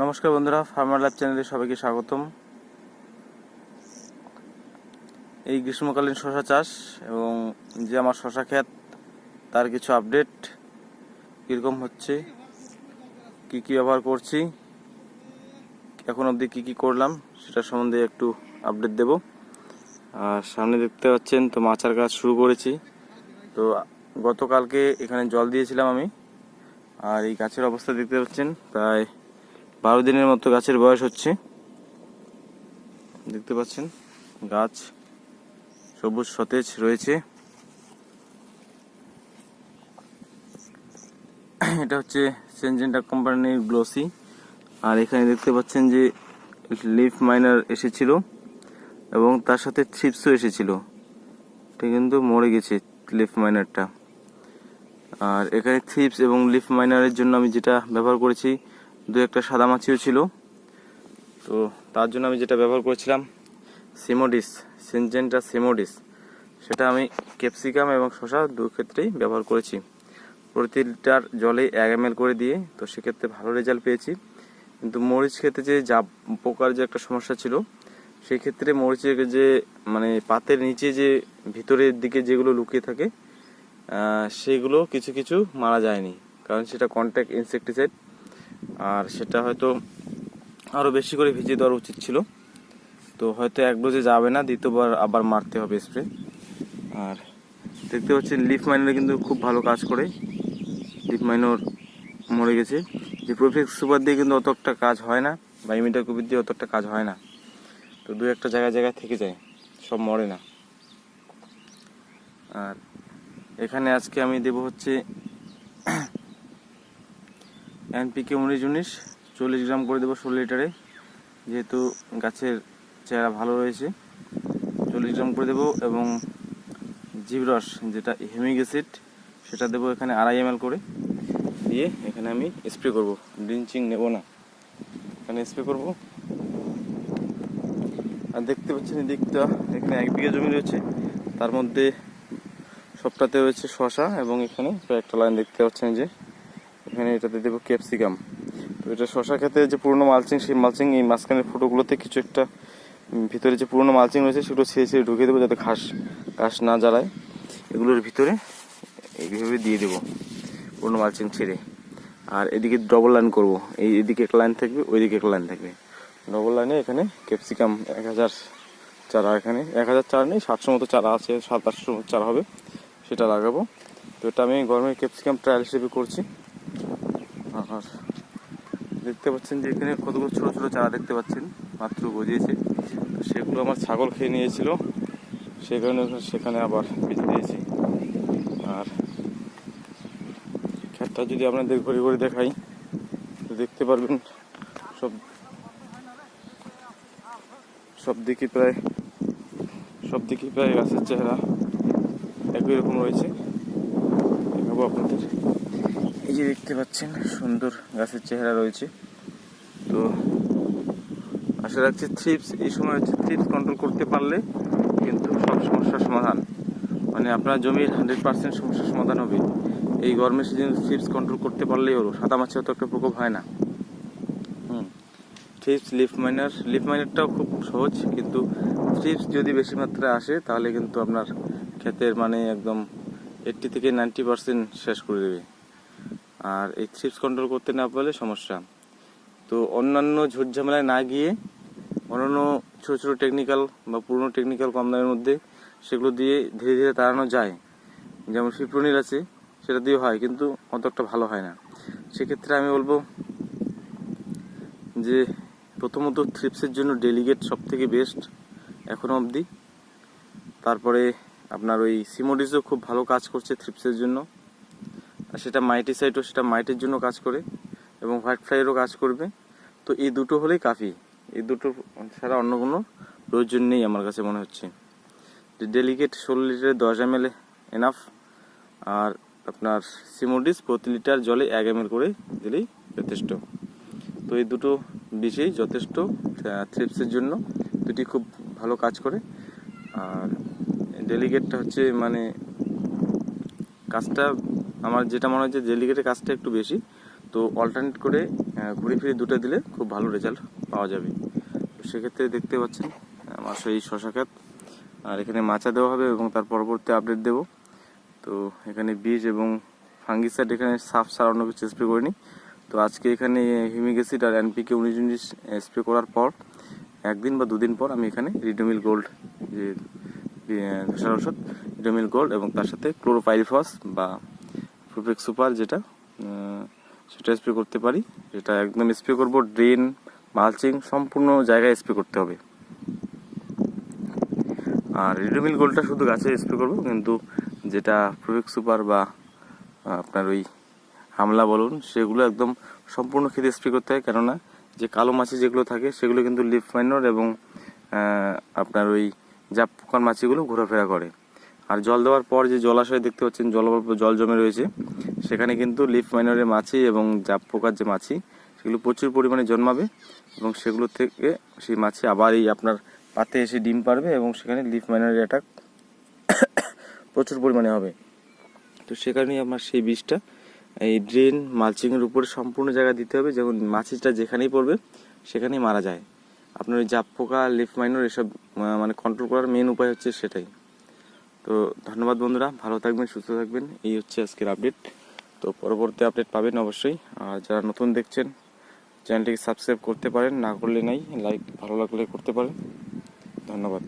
নমস্কার বন্ধুরা farmer lab চ্যানেলে সবাইকে স্বাগতম। এই গ্রীষ্মকালীন শশা চাষ এবং যে আমার শশা ক্ষেত, তার কিছু আপডেট। কীরকম হচ্ছে? কি কি ব্যবহার করছি? এখন অবধি কি কি করলাম, সেটা সম্বন্ধে একটু আপডেট দেব। আর সামনে দেখতে পাচ্ছেন, তো মাচার কাজ শুরু করেছি। তো গতকালকে এখানে জল দিয়েছিলাম আমি। আর এই গাছের অবস্থা দেখতে পাচ্ছেন, প্রায় বারো দিনের মতো গাছের বয়স হচ্ছে। দেখতে পাচ্ছেন, গাছ সবুজ, সতেজ রয়েছে। এটা হচ্ছে সেনজেন্টা কোম্পানির গ্লোসি। আর এখানে দেখতে পাচ্ছেন যে লিফ মাইনার এসেছিল এবং তার সাথে থ্রিপসও এসেছিল। এটা কিন্তু মরে গেছে লিফ মাইনারটা। আর এখানে থ্রিপস এবং লিফ মাইনারের জন্য আমি যেটা ব্যবহার করেছি দু একটা সাদা মাছিও ছিল। তো তার জন্য আমি যেটা ব্যবহার করেছিলাম, সিমোডিস, সিনজেন্টা সিমোডিস। সেটা আমি ক্যাপসিকাম এবং শসা দু ক্ষেত্রেই ব্যবহার করেছি। প্রতি লিটার জলে এক এম করে দিয়ে তো সেক্ষেত্রে ভালো রেজাল্ট পেয়েছি। কিন্তু মরিচ খেতে যে যা পোকার যে একটা সমস্যা ছিল সেই ক্ষেত্রে মরিচের যে মানে পাতের নিচে যে ভিতরের দিকে যেগুলো লুকিয়ে থাকে সেগুলো কিছু কিছু মারা যায়নি। কারণ সেটা কন্ট্যাক্ট ইনসেকটিসাইড আর সেটা হয়তো আরও বেশি করে ভিজিয়ে দেওয়ার উচিত ছিল। তো হয়তো এক ডোজে যাবে না, দ্বিতীয়বার আবার মারতে হবে স্প্রে আর দেখতে পাচ্ছেন লিফ মাইনারে কিন্তু খুব ভালো কাজ করে। লিফ মাইনর মরে গেছে। যে প্রফেক্ট সুপার দিয়ে কিন্তু অত একটা কাজ হয় না, বা ইমিটার কুপির দিয়ে অত একটা কাজ হয় না। তো দু একটা জায়গায় জায়গায় থেকে যায়, সব মরে না। আর এখানে আজকে আমি দেব হচ্ছে এনপিকে উনিশ উনিশ চল্লিশ গ্রাম করে দেবো ষোলো লিটারে। যেহেতু গাছের চেহারা ভালো রয়েছে, চল্লিশ গ্রাম করে দেবো এবং জিবরস যেটা হেমিক অ্যাসিড, সেটা দেবো এখানে আড়াই এম করে। দিয়ে এখানে আমি স্প্রে করব ড্রিঞ্চিং নেব না। এখানে স্প্রে করব। আর দেখতে পাচ্ছেন এদিকটা, এখানে এক বিঘা জমি রয়েছে। তার মধ্যে সবটাতে রয়েছে শশা এবং এখানে কয়েকটা লাইন দেখতে পাচ্ছেন যে। এখানে এটাতে দেবো ক্যাপসিকাম। তো এটা শশা খেতে যে পুরনো মালচিং, সেই মালচিং এই মাঝখানের ফুটোগুলোতে কিছু একটা ভিতরে যে পুরনো মালচিং রয়েছে সেগুলো ছেড়ে ছেড়ে ঢুকিয়ে দেবো যাতে ঘাস ঘাস না জ্বালায়। এগুলোর ভিতরে এইভাবে দিয়ে দেবো পুরনো মালচিং ছেড়ে। আর এদিকে ডবল লাইন করব। এই এদিকে এক লাইন থাকবে, ওইদিকে এক লাইন থাকবে। ডবল লাইনে এখানে ক্যাপসিকাম এক হাজার চারা এখানে, এক হাজার চারা নেই, সাতশো মতো চারা আছে, সাত আটশো চারা হবে, সেটা লাগাবো। তো এটা আমি গরমের ক্যাপসিকাম ট্রায়াল হিসেবে করছি। আর দেখতে পাচ্ছেন যে এখানে কতগুলো ছোটো ছোটো চারা দেখতে পাচ্ছেন, মাত্র গজিয়েছে। সেগুলো আমার ছাগল খেয়ে নিয়েছিল, সেই কারণে সেখানে আবার বেঁচে দিয়েছি। আর ক্ষেতটা যদি আপনাদের ঘুরে ঘুরে দেখাই, তো দেখতে পারবেন সব সব দিকে প্রায় সব দিকে প্রায় গাছের চেহারা একই রকম রয়েছে। দেখাবো আপনাদের। এই যে দেখতে পাচ্ছেন, সুন্দর গাছের চেহারা রয়েছে। তো আশা রাখছি থ্রিপস এই সময় হচ্ছে থ্রিপস কন্ট্রোল করতে পারলে কিন্তু সব সমস্যার সমাধান। মানে আপনার জমির হান্ড্রেড পার্সেন্ট সমস্যার সমাধান হবে। এই গরমের সিজনে থ্রিপস কন্ট্রোল করতে পারলেই হলো। সাদা মাছের তো একটা প্রকোপ হয় না। হুম। থ্রিপস লিফ মাইনার লিফ মাইনারটাও খুব সহজ, কিন্তু থ্রিপস যদি বেশি মাত্রায় আসে, তাহলে কিন্তু আপনার ক্ষেতের মানে একদম এইট্টি থেকে নাইনটি পার্সেন্ট শেষ করে দেবে। আর এই থ্রিপস কন্ট্রোল করতে না পারলে সমস্যা। তো অন্যান্য ঝামেলায় না গিয়ে অন্যান্য ছোটো ছোটো টেকনিক্যাল বা পুরনো টেকনিক্যাল কম দামের মধ্যে সেগুলো দিয়ে ধীরে ধীরে তাড়ানো যায়। যেমন ফিপ্রোনিল আছে, সেটা দিয়ে হয়, কিন্তু অত একটা ভালো হয় না। সেক্ষেত্রে আমি বলব যে প্রথমত থ্রিপসের জন্য ডেলিগেট সব থেকে বেস্ট এখনও অবধি। তারপরে আপনার ওই সিমোডিসও খুব ভালো কাজ করছে থ্রিপসের জন্য। সেটা মাইটিসাইডও সেটা মাইটের জন্য কাজ করে এবং হোয়াইট ফ্লাইয়েরও কাজ করবে। তো এই দুটো হলেই কাফি। এই দুটো ছাড়া অন্য কোনো প্রয়োজন নেই আমার কাছে মনে হচ্ছে। ডেলিকেট ষোলো লিটারে দশ এম এল এনাফ আর আপনার সিমোডিস প্রতি লিটার জলে এক এম করে দিলেই যথেষ্ট। তো এই দুটো বিষেই যথেষ্ট থ্রিপসের জন্য। দুটি খুব ভালো কাজ করে। আর ডেলিগেটটা হচ্ছে মানে কাজটা আমার যেটা মনে যে ডেলিগেটের কাজটা একটু বেশি, তো অল্টারনেট করে ঘুরে ফিরে দুটো দিলে খুব ভালো রেজাল্ট পাওয়া যাবে। তো সেক্ষেত্রে দেখতে পাচ্ছেন আমার সেই শশা ক্ষেত। আর এখানে মাচা দেওয়া হবে এবং তার পরবর্তী আপডেট দেব। তো এখানে বীজ এবং ফাঙ্গিসাইড এখানে সাফ সার অন্য কিছু স্প্রে করিনি। তো আজকে এখানে হিউমিক অ্যাসিড আর এনপিকে উনিশ উনিশ স্প্রে করার পর, একদিন বা দুদিন পর আমি এখানে রিডোমিল গোল্ড যে ধসার ওষুধ রিডোমিল গোল্ড এবং তার সাথে ক্লোরোপাইরিফস বা প্রোপেক সুপার যেটা সেটা স্প্রে করতে পারি। যেটা একদম স্প্রে করব ড্রেন মালচিং সম্পূর্ণ জায়গায় স্প্রে করতে হবে। আর রিডোমিল গোলটা শুধু গাছে স্প্রে করব, কিন্তু যেটা প্রোপেক সুপার বা আপনার ওই হামলা বলুন, সেগুলো একদম সম্পূর্ণ খেতে স্প্রে করতে হয়। কেননা, যে কালো মাছি যেগুলো থাকে, সেগুলো কিন্তু লিফ মাইনর এবং আপনার ওই জাপ পোকার মাছিগুলো ঘোরাফেরা করে। আর জল দেওয়ার পর যে জলাশয় দেখতে পাচ্ছেন জল জল জমে রয়েছে, সেখানে কিন্তু লিফ মাইনরের মাছি এবং জাপ পোকার যে মাছি, সেগুলো প্রচুর পরিমাণে জন্মাবে এবং সেগুলো থেকে সেই মাছি আবার এই আপনার পাতে এসে ডিম পারবে এবং সেখানে লিফ মাইনরের অ্যাটাক প্রচুর পরিমাণে হবে। তো সে কারণেই আমার সেই বীজটা এই ড্রেন মালচিংয়ের উপরে সম্পূর্ণ জায়গা দিতে হবে যেমন মাছিটা যেখানেই পড়বে সেখানেই মারা যায়। আপনার ওই জাপ পোকা, লিফ মাইনর এসব মানে কন্ট্রোল করার মেন উপায় হচ্ছে সেটাই। তো ধন্যবাদ বন্ধুরা, ভালো থাকবেন, সুস্থ থাকবেন। এই হচ্ছে আজকের আপডেট তো পরবর্তী আপডেট পাবেন অবশ্যই। আর যারা নতুন দেখছেন, চ্যানেলটিকে সাবস্ক্রাইব করতে পারেন, না করলে নাই লাইক ভালো লাগলে করতে পারেন। ধন্যবাদ।